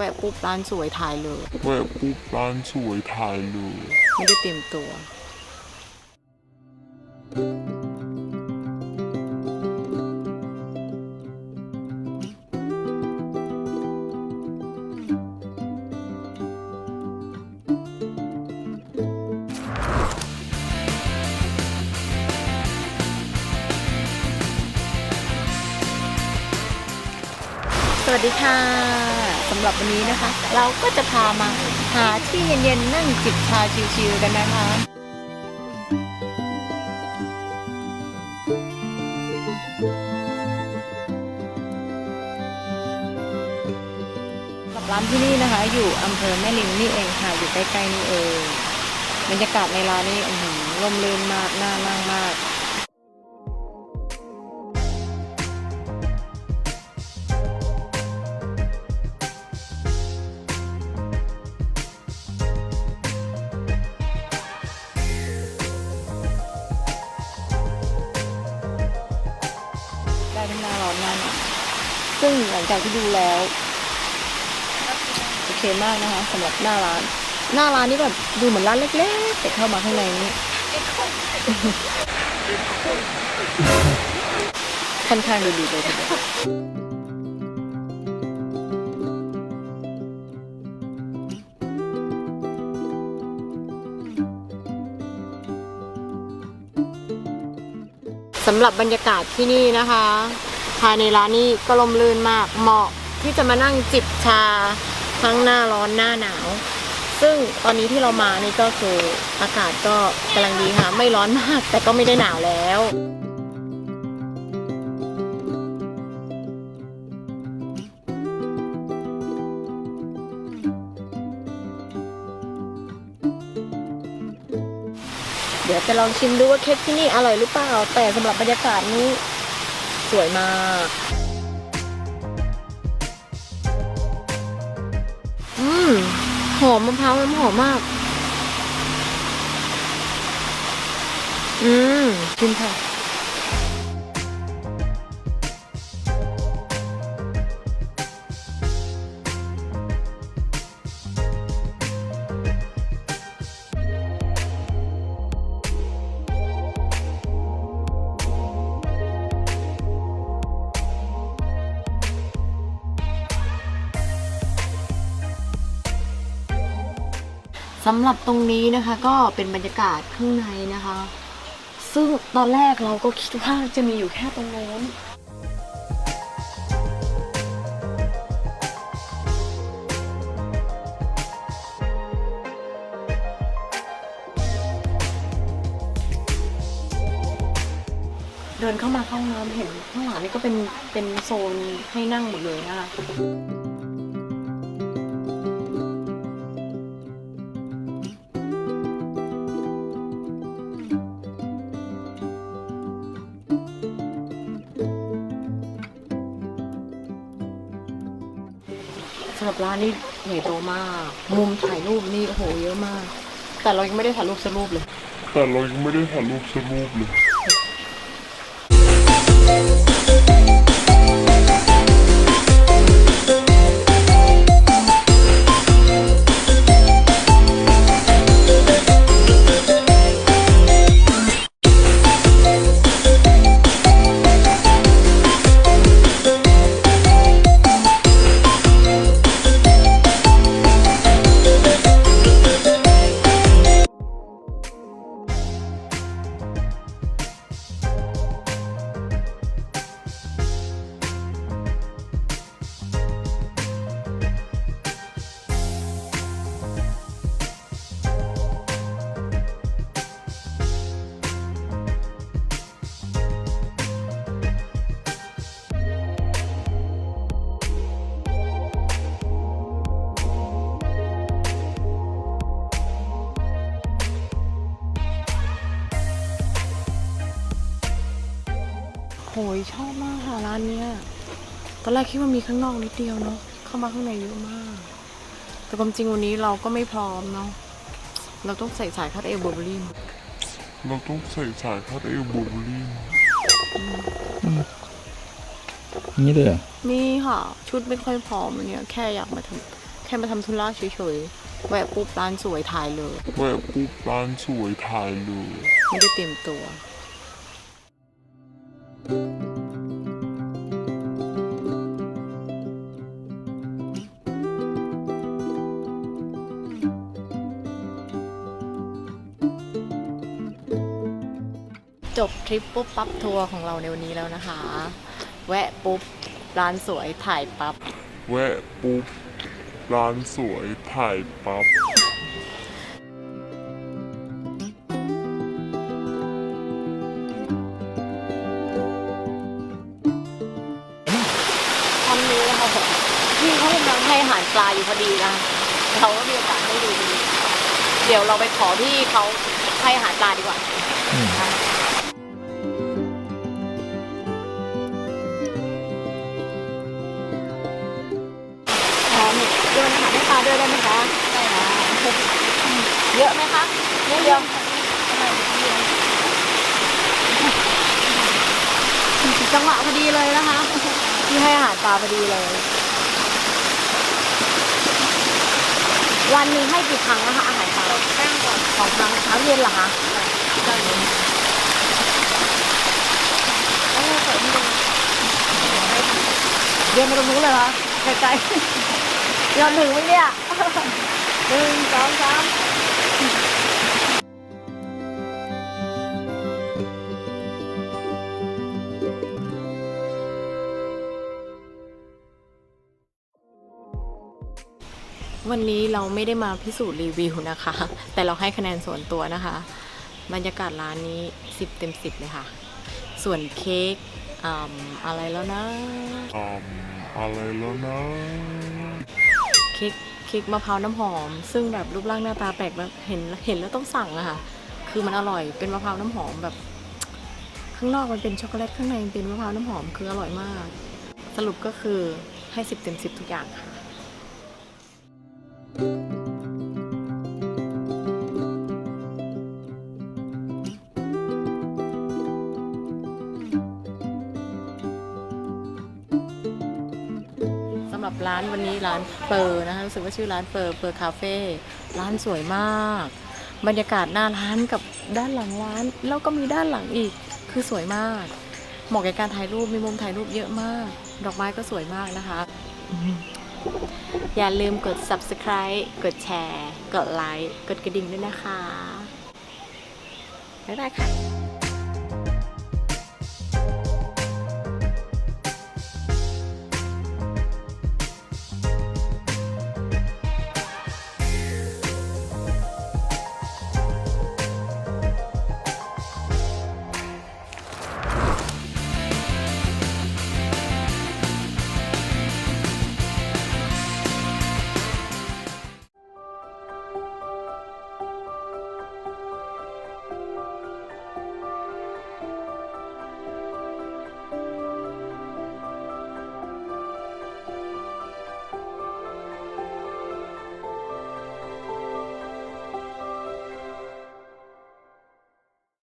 แวะปุ๊บร้านสวยถ่ายเลย แวะปุ๊บร้านสวยถ่ายเลย ไม่ได้เตรียมตัว สวัสดีค่ะสำหรับวันนี้นะคะ เราก็จะพามาหาที่เย็นๆนั่งจิบชาชิวๆกันนะคะกับร้านที่นี่นะคะ อยู่อำเภอแม่ริมนี่เองค่ะอยู่ใกล้ๆนี่เองบรรยากาศในร้านนี่อื้อหือร่มรื่นมากน่านั่งมาก ซึ่งหลังจากที่ดูแล้ว โอเคมากนะคะสำหรับหน้าร้าน หน้าร้านนี่แบบดูเหมือนร้านเล็กๆแต่เข้ามาข้างในนี่ค่อนข้างดูดีเลยทีเดียวสำหรับบรรยากาศที่นี่นะคะ ภายในร้านนี้ก็ลมลื่นมาก เหมาะที่จะมานั่งจิบชาทั้งหน้าร้อนหน้าหนาว ซึ่งตอนนี้ที่เรามานี่ก็คืออากาศก็กำลังดีค่ะ ไม่ร้อนมากแต่ก็ไม่ได้หนาวแล้วเดี๋ยวจะลองชิมดูว่าเค้กที่นี่อร่อยหรือเปล่า แต่สำหรับบรรยากาศนี้ สวยมากอืมหอมมะพร้าวน้ำหอมมาก อืมชิมค่ะ สำหรับตรงนี้นะคะ ก็เป็นบรรยากาศข้างในนะคะ ซึ่งตอนแรกเราก็คิดว่าจะมีอยู่แค่ตรงโน้นเดินเข้ามาเข้าห้องน้ำเห็นข้างหลังนี่ก็เป็นเป็นโซนให้นั่งหมดเลยนะคะ หรับร้านนี้ใหญ่โตมาก มุมถ่ายรูปนี่โอ้โหเยอะมาก แต่เรายังไม่ได้ถ่ายรูปสักรูปเลย แต่เรายังไม่ได้ถ่ายรูปสักรูปเลย ยชอบมากค่ะร้านเนี้ยตอนแรกคิดว่ามีข้างนอกนิดเดียวเนาะเข้ามาข้างในเยอะมาก แต่ความจริงวันนี้เราก็ไม่พร้อมเนาะเราต้องใส่สายคัดเอวเบอร์เบอรี่เราต้องใส่สายคาดเอวบูเบอรี่นี่เลยเหรอนี่ค่ะ ชุดไม่ค่อยพร้อมวันเนี้ยแค่อยากมาทแค่มาทำธุระเฉยๆแวะปุ๊บร้านสวยถ่ายเลยแวะปุ๊บร้านสวยถ่ายเลยไม่ได้เตรียมตัว จบทริปปุ๊บปั๊บทัวร์ของเราในวันนี้แล้วนะคะ แวะปุ๊บ ร้านสวยถ่ายปั๊บ แวะปุ๊บ ร้านสวยถ่ายปั๊บตอนนี้นะคะผมพี่เขากำลังให้อาหารปลาอยู่พอดีนะคะเราก็มีโอกาสได้ดูพอดีเดี๋ยวเราไปขอที่เขาให้อาหารปลาดีกว่านะคะ ด้วยได้ไหมคะได้ค่ะเยอะไหมคะนิดเดียวจังหวะพอดีเลยนะคะที่ให้อาหารปลาพอดีเลย วันหนึ่งให้กี่ครั้งนะคะอาหารปลาแป้งก่อนสองครั้งเช้าเย็นเหรอคะเราใส่ที่ตรงเดินมาตรงนู้นเลยเหรอไกลๆ ยอมถึงไหมเนี่ยหนึ่งสองสามวันนี้เราไม่ได้มาพิสูจน์รีวิวนะคะ แต่เราให้คะแนนส่วนตัวนะคะ บรรยากาศร้านนี้ 10 เต็ม 10 เลยค่ะ ส่วนเค้กอืมอะไรแล้วนะอืมอะไรแล้วนะ เค้กเค้กมะพร้าวน้ำหอม ซึ่งแบบรูปร่างหน้าตาแปลกแบบเห็นเห็นแล้วต้องสั่งอะค่ะ คือมันอร่อยเป็นมะพร้าวน้ำหอมแบบ ข้างนอกมันเป็นช็อกโกแลตข้างในเป็นมะพร้าวน้ำหอมคืออร่อยมาก สรุปก็คือให้สิบเต็มสิบทุกอย่างค่ะสำ ร้านวันนี้ร้านเปอร์นะคะรู้สึกว่าชื่อร้านเปอร์เปอร์คาเฟ่ร้านสวยมาก บรรยากาศหน้าร้านกับด้านหลังร้าน แล้วก็มีด้านหลังอีกคือสวยมาก เหมาะกับการถ่ายรูปมีมุมถ่ายรูปเยอะมาก ดอกไม้ก็สวยมากนะคะ อย่าลืมกด subscribe กดแชร์ กดไลค์กดกระดิ่งด้วยนะคะบ๊ายบายค่ะ